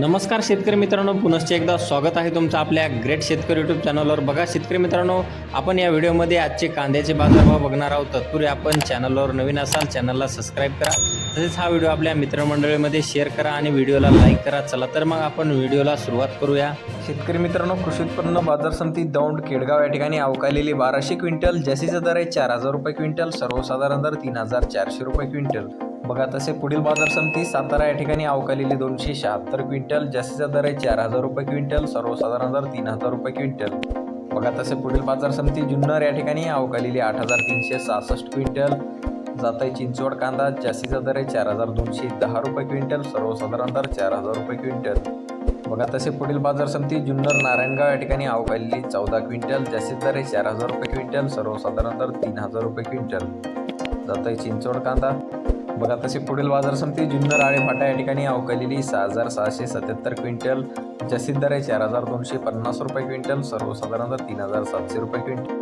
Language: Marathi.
नमस्कार शेतकरी मित्रांनो पुनश्च एकदा स्वागत आहे तुमचं आपल्या ग्रेट शेतकरी यूट्यूब चॅनलवर बघा शेतकरी मित्रांनो आपण या व्हिडिओमध्ये आजचे कांद्याचे बाजारभाव बघणार आहोत. तत्पूर्वी आपण चॅनलवर नवीन असाल चॅनलला सबस्क्राईब करा. तसेच हा व्हिडिओ आपल्या मित्रमंडळीमध्ये शेअर करा आणि व्हिडिओला लाईक करा. चला तर मग आपण व्हिडिओला सुरुवात करूया. शेतकरी मित्रांनो कृषी उत्पन्न बाजार समिती दौंड केडगाव या ठिकाणी अवकालेली बाराशे क्विंटल जास्तीचा दर आहे चार हजार रुपये क्विंटल सर्वसाधारण दर तीन हजार चारशे रुपये क्विंटल. बघा तसे पुढील बाजार समिती सातारा या ठिकाणी अवकालेली दोनशे शहात्तर क्विंटल जास्तीचा दर आहे चार हजार रुपये क्विंटल सर्वसाधारण दर तीन हजार रुपये क्विंटल. बघा तसे पुढील बाजार समिती जुन्नर या ठिकाणी अवकालेली आठ हजार तीनशे सहासष्ट क्विंटल जात आहे चिंचवड कांदा जास्तीचा दर आहे चार हजार दोनशे दहा रुपये क्विंटल सर्वसाधारण दर चार हजार रुपये क्विंटल. बघा तसे पुढील बाजार समिती जुन्नर नारायणगाव या ठिकाणी अवकालेली चौदा क्विंटल जास्तीत दर आहे चार हजार रुपये क्विंटल सर्वसाधारण दर तीन हजार रुपये क्विंटल. जात आहे चिंचवड कांदा बघा तसे पुढील बाजार समिती जुन्नर आळेफाटा या ठिकाणी अवकालेली सहा हजार सहाशे सत्याहत्तर क्विंटल जास्तीत आहे चार हजार दोनशे पन्नास रुपये क्विंटल सर्वसाधारणतः तीन हजार सातशे रुपये क्विंटल.